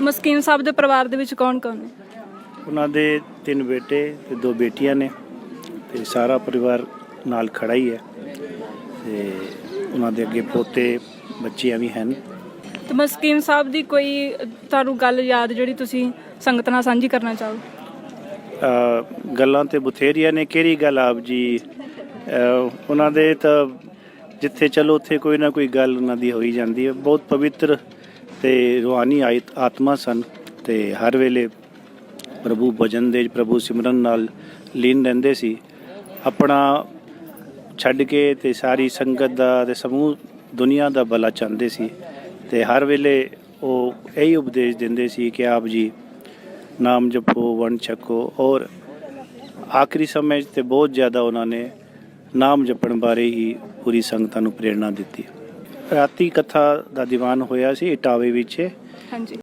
ਮਸਕੀਨ ਸਾਹਿਬ ਦੇ ਪਰਿਵਾਰ ਦੇ ਵਿੱਚ ਕੌਣ ਕੌਣ ਹੈ ਉਹਨਾਂ ਦੇ ਤਿੰਨ ਬੇਟੇ ਤੇ ਦੋ ਬੇਟੀਆਂ ਨੇ ਤੇ ਸਾਰਾ ਪਰਿਵਾਰ ਨਾਲ ਖੜਾ ਹੀ ਹੈ ਤੇ ਉਹਨਾਂ ਦੇ ਅੱਗੇ ਪੋਤੇ ਬੱਚੀਆਂ ਵੀ ਹਨ। ਤੇ ਮਸਕੀਨ ਸਾਹਿਬ ਦੀ ਕੋਈ ਤੁਹਾਨੂੰ ਗੱਲ ਯਾਦ ਜਿਹੜੀ ਤੁਸੀਂ ਸੰਗਤ ਨਾਲ ਸਾਂਝੀ ਕਰਨਾ ਚਾਹੋ? ਅ, ਗੱਲਾਂ ਤੇ ਬਥੇਰੀਆਂ ਨੇ ਕਿਹੜੀ ਗੱਲ ਆਪ ਜੀ? ਅ, ਉਹਨਾਂ ਦੇ ਤਾਂ ਜਿੱਥੇ ਚਲੋ ਉੱਥੇ ਕੋਈ ਨਾ ਕੋਈ ਗੱਲ ਉਹਨਾਂ ਦੀ ਹੋਈ ਜਾਂਦੀ ਹੈ। ਬਹੁਤ ਪਵਿੱਤਰ ਤੇ ਰੂਹਾਨੀ ਆਇਤ- ਆਤਮਾ ਸਨ ਤੇ ਹਰ ਵੇਲੇ ਪ੍ਰਭੂ ਭਜਨ ਦੇ ਪ੍ਰਭੂ ਸਿਮਰਨ ਨਾਲ ਲੀਨ ਰਹਿੰਦੇ ਸੀ। ਆਪਣਾ ਛੱਡ ਕੇ ਤੇ ਸਾਰੀ ਸੰਗਤ ਦਾ ਤੇ ਸਮੂਹ ਦੁਨੀਆ ਦਾ ਭਲਾ ਚਾਹੁੰਦੇ ਸੀ ਤੇ ਹਰ ਵੇਲੇ ਉਹ ਇਹੀ ਉਪਦੇਸ਼ ਦਿੰਦੇ ਸੀ ਕਿ ਆਪ ਜੀ ਨਾਮ ਜਪੋ, ਵੰਡ ਛਕੋ ਔਰ ਆਖਰੀ ਸਮੇਂ 'ਚ ਤੇ ਬਹੁਤ ਜ਼ਿਆਦਾ ਉਹਨਾਂ ਨੇ ਨਾਮ ਜਪਣ ਬਾਰੇ ਹੀ ਪੂਰੀ ਸੰਗਤਾਂ ਨੂੰ ਪ੍ਰੇਰਣਾ ਦਿੱਤੀ। ਰਾਤੀ ਕਥਾ ਦਾ ਦੀਵਾਨ ਹੋਇਆ ਸੀ ਇਟਾਵੇ ਵਿੱਚ। ਹਾਂਜੀ।